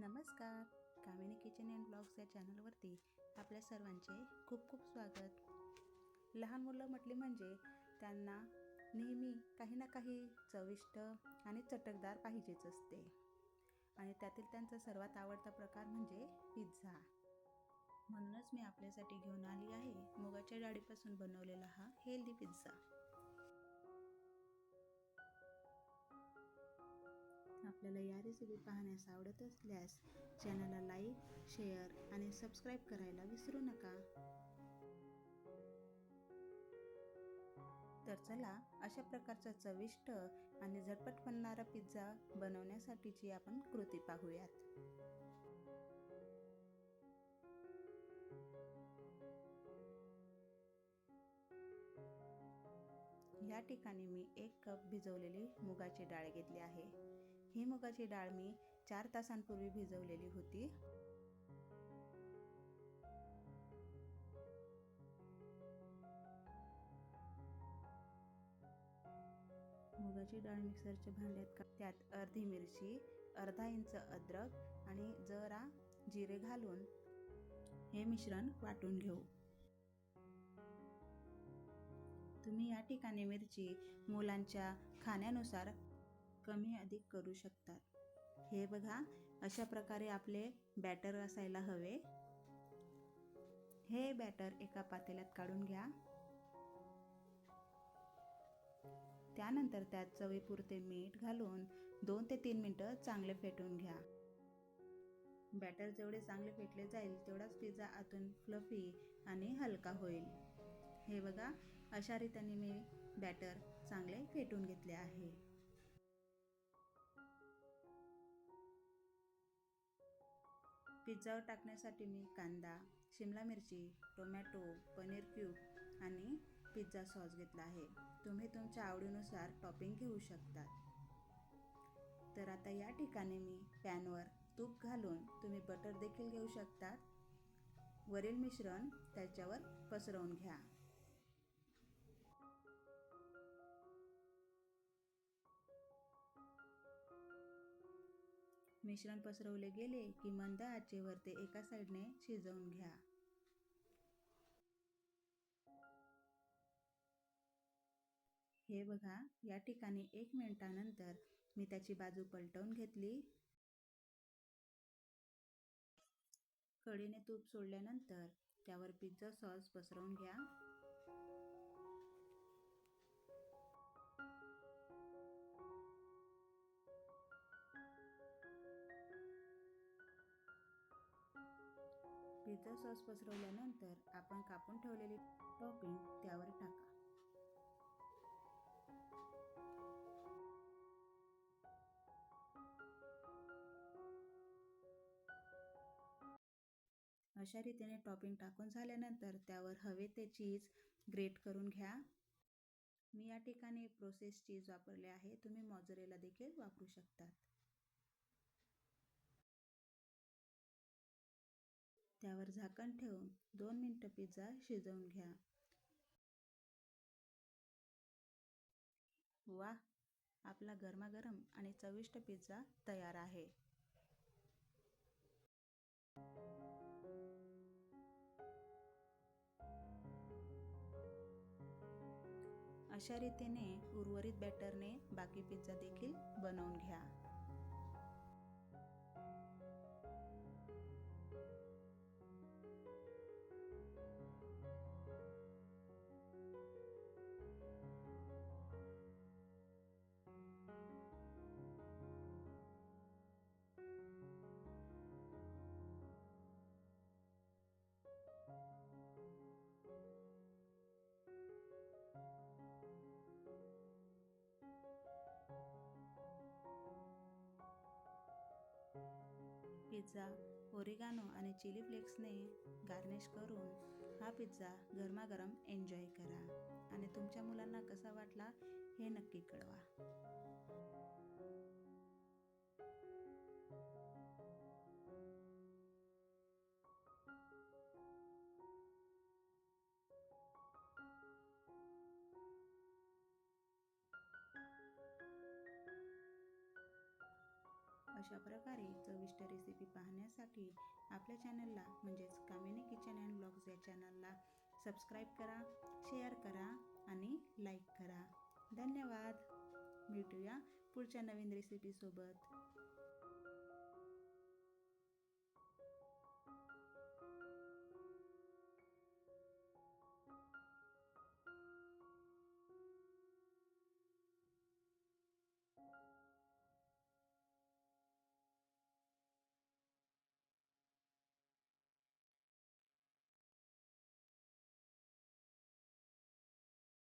नमस्कार. कामिनी kitchen and blogs या चॅनलवरती आपल्या सर्वांचे खूप खूप स्वागत. लहान मुलं म्हटली म्हणजे त्यांना नेहमी काही ना काही चविष्ट आणि चटकदार पाहिजेच असते. आणि त्यातील त्यांचा सर्वात आवडता प्रकार म्हणजे पिझ्झा. म्हणूनच मी आपल्यासाठी घेऊन आली आहे मुगाच्या डाळीपासून बनवलेला हा हेल्दी पिझ्झा. आपल्याला या रेसिपी पाहण्यास आवडत असल्यास चॅनलला लाईक शेअर आणि सबस्क्राईब करायला विसरू नका. तर चला अशा प्रकारचा चविष्ट आणि झटपट बनणारा पिझ्झा बनवण्यासाठीची आपण कृती पाहूयात. या ठिकाणी मी एक कप भिजवलेली मुगाची डाळ घेतली आहे. ही मुगाची डाळ मी चार तासांपूर्वी भिजवलेली होती. मुगाची डाळ मिक्सरच्या भांड्यात का त्यात अर्धी मिरची अर्धा इंच अद्रक आणि जरा जिरे घालून हे मिश्रण वाटून घेऊ. तुम्ही या ठिकाणी मिरची मुलांच्या खाण्यानुसार कमी अधिक करू शकतात. हे बघा अशा प्रकारे आपले बॅटर असायला हवे. हे बॅटर एका पातेल्यात काढून घ्या. त्यानंतर त्यात चवीपुरते मीठ घालून दोन ते तीन मिनटं चांगले फेटून घ्या. बॅटर जेवढे चांगले फेटले जाईल तेवढाच पिझ्झा आतून फ्लफी आणि हलका होईल. हे बघा अशा रीतीने मी बॅटर चांगले फेटून घेतले आहे. पिझ्झावर टाकण्यासाठी मी कांदा शिमला मिरची टोमॅटो पनीर क्यूब आणि पिझ्झा सॉस घेतला आहे. तुम्ही तुमच्या आवडीनुसार टॉपिंग घेऊ शकतात. तर आता या ठिकाणी मी पॅनवर तूप घालून तुम्ही बटर देखील घेऊ शकतात. वरील मिश्रण त्याच्यावर पसरवून घ्या. मिश्रण पसरवले गेले की मंद आचेवर ते एका साईडने शिजवून घ्या. हे बघा या ठिकाणी एक मिनिटानंतर मी त्याची बाजू पलटवून घेतली. कढीने तूप सोडल्यानंतर त्यावर पिझ्झा सॉस पसरवून घ्या. पिझ्झा सॉस पसरवल्यानंतर आपण कापून ठेवलेली टॉपिंग त्यावर टाका. अशा रीतीने टॉपिंग टाकून झाल्यानंतर त्यावर हवे ते चीज ग्रेट करून घ्या. मी या ठिकाणी प्रोसेस चीज वापरले आहे. तुम्ही मॉजरेला देखील वापरू शकतात. त्यावर झाकण ठेवून दोन मिनटं पिझ्झा शिजवून घ्या. वा आपला गरमागरम आणि चविष्ट पिझ्झा तयार आहे. अशा रीतीने उर्वरित बॅटरने बाकी पिझ्झा देखील बनवून घ्या. पिझ्झा ओरिगानो आणि चिली फ्लेक्सने गार्निश करून हा पिझ्झा गरमागरम एन्जॉय करा. आणि तुमच्या मुलांना कसा वाटला हे नक्की कळवा. अशा प्रकारे चविष्ट रेसिपी पाहण्यासाठी आपल्या चॅनलला म्हणजेच कामिनी किचन अँड ब्लॉग्स या चॅनलला सबस्क्राईब करा शेअर करा आणि लाईक करा. धन्यवाद. भेटूया पुढच्या नवीन रेसिपीसोबत